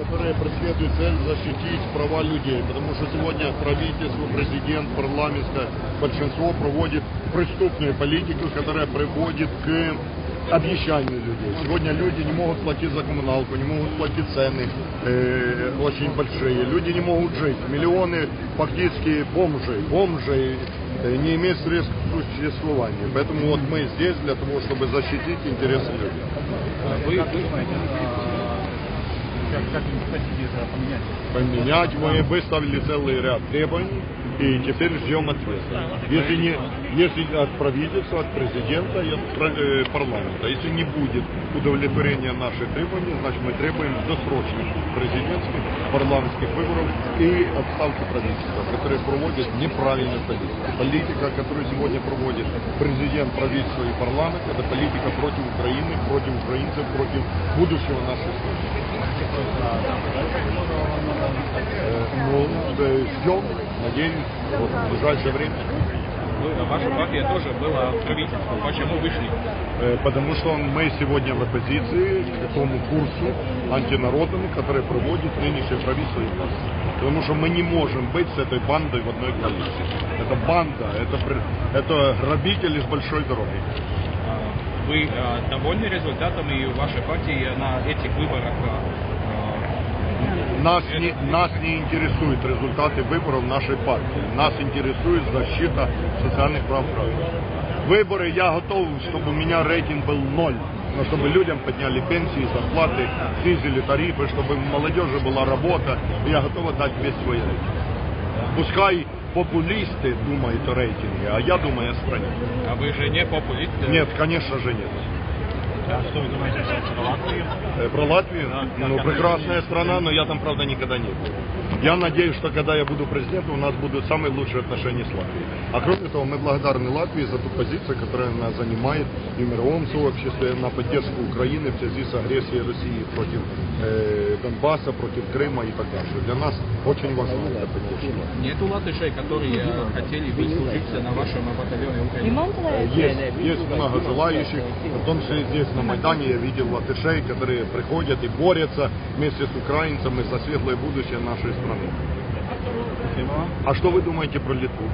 которые преследуют цель защитить права людей, потому что сегодня правительство, президент, парламентское большинство проводит преступную политику, которая приводит к обнищанию людей. Сегодня люди не могут платить за коммуналку, не могут платить цены э, очень большие, люди не могут жить. Миллионы фактически бомжей, бомжей э, не имеют средств к существованию. Поэтому вот мы здесь для того, чтобы защитить интересы людей. Вы, вы как, как вы хотите поменять? поменять. Мы выставили целый ряд требований и теперь ждем ответа. Если, не, если от правительства, от президента и от э, парламента. Если не будет удовлетворения наших требований, значит мы требуем досрочных президентских, парламентских выборов и отставки правительства, которые проводят неправильную политику. Политика, которую сегодня проводит президент, правительство и парламент, это политика против Украины, против украинцев, против будущего нашей страны. Э, Ну, э, ждем, надеемся, вот, в ближайшее время. Вы- ваша партия тоже была в правительстве. Почему вышли? Э, Потому что мы сегодня в оппозиции к тому курсу антинародному, который проводит нынешнее правительство. Потому что мы не можем быть с этой бандой в одной коалиции. Это банда, это, это грабители с большой дороги. А, Вы а, довольны результатами вашей партии на этих выборах? а, Нас не, нас не интересуют результаты выборов нашей партии. Нас интересует защита социальных прав граждан. Выборы я готов, чтобы у меня рейтинг был ноль. Но чтобы людям подняли пенсии, зарплаты, снизили тарифы, чтобы у молодежи была работа. Я готов отдать весь свой рейтинг. Пускай популисты думают о рейтинге, а я думаю о стране. А вы же не популист? Нет, конечно же нет. А что вы думаете о Латвии? Э, Про Латвию? Да, ну, прекрасная страна, но я там, правда, никогда не был. Я надеюсь, что когда я буду президентом, у нас будут самые лучшие отношения с Латвией. А кроме того, мы благодарны Латвии за ту позицию, которую она занимает и в мировом сообществе на поддержку Украины в связи с агрессией России против э, Донбасса, против Крыма и так далее. Для нас очень важна эта поддержка. Нету латышей, которые а, хотели бы служить на вашем батальоне Украины? Э, Есть, есть много желающих, в том числе здесь на Майдане я видел латышей, которые приходят и борются вместе с украинцами за светлое будущее нашей страны. Спасибо вам. А что вы думаете про Литву?